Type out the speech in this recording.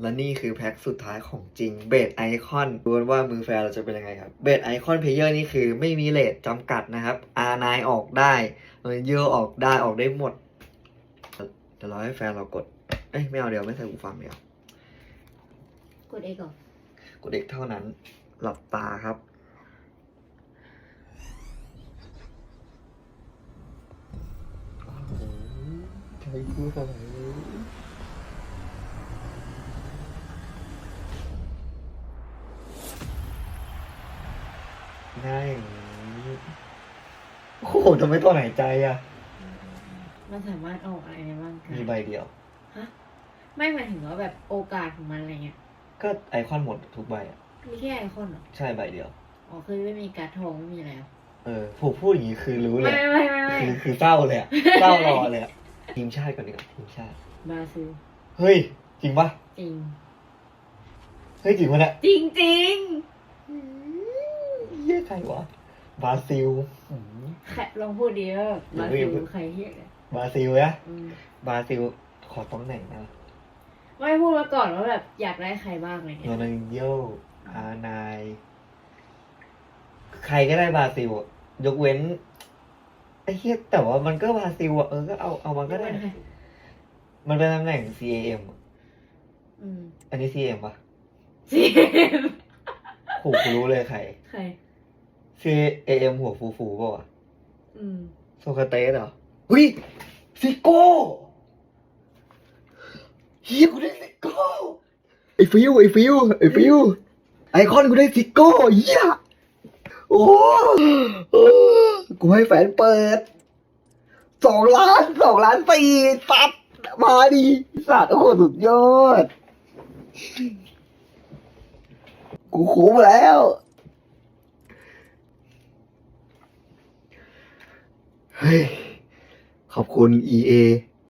และนี่คือแพ็คสุดท้ายของจริงเบสไอคอนดูกันว่ามือแฟร์เราจะเป็นยังไงครับเบสไอคอนเพลเยอร์นี่คือไม่มีเลทจำกัดนะครับ R9 ออกได้เยอะออกได้ออกได้หมดเดี๋ยวเราให้แฟนเรากด เอ้ยไม่เอาเดี๋ยวไม่ใส่หูฟังเดี๋ยวกดเอก่อนกดเด็กเท่านั้น หลับตาครับใจกูสลายเลยง่ายอย่างนี้โอ้โหทำไมต้องหายใจอะ มันสามารถออกอะไรได้บ้างกันมีใบเดียวไม่หมายถึงว่าแบบโอกาสของมันอะไรเงี้ยก็ไอคอนหมดทุกใบอะ มีแค่ไอคอนเหรอ ใช่ใบเดียว อ๋อคือไม่มีการ์ดทองไม่มีแล้วเออผมพูดอย่างนี้คือรู้เลไม่ย ไม่ไม่ไม่คือคือเศร้าเลยอะเศร้ารอเลยอะทีมชาติก่อนดีกว่าทีมชาติ บราซิลเฮ้ย จริงปะจริง เฮ้ย จริงปะเนี่ยจริงจริงเยี่ยใครวะบราซิลอืมใครลองพูดดีว่าบราซิลใครเฮียเลยบราซิลนะอืมบราซิลขอตำแหน่งนะไม่พูดมาก่อนว่าแบบอยากได้ใครบ้างอะไรโรเงี้ยนัลโยอานาย ใครก็ได้บราซิลอะยกเว้นไอ้เหี้ยแต่ว่ามันก็บราซิลอะเออก็เอาเอามันก็ได้เป็นใครมันเป็นตำแหน่ง CAM อะอืมอันนี้ CAM ปะซีโหกูรู้เลยใคร ใคร CAM หัวฟูฟูๆป่าวะอืมโซคาเตสเหรอเฮ้ยซิโก้เฮียกูได้ซิโก้ไอฟิวไอฟิวไอฟิวไอคอนกูได้ซิโก้เฮียโอ้เออกูให้แฟนเปิดสองล้านสองล้านสี่สัตว์มาดิสัตว์โอ้โหสุดยอด กูคุ้มแล้ว เฮ้ย ขอบคุณ EA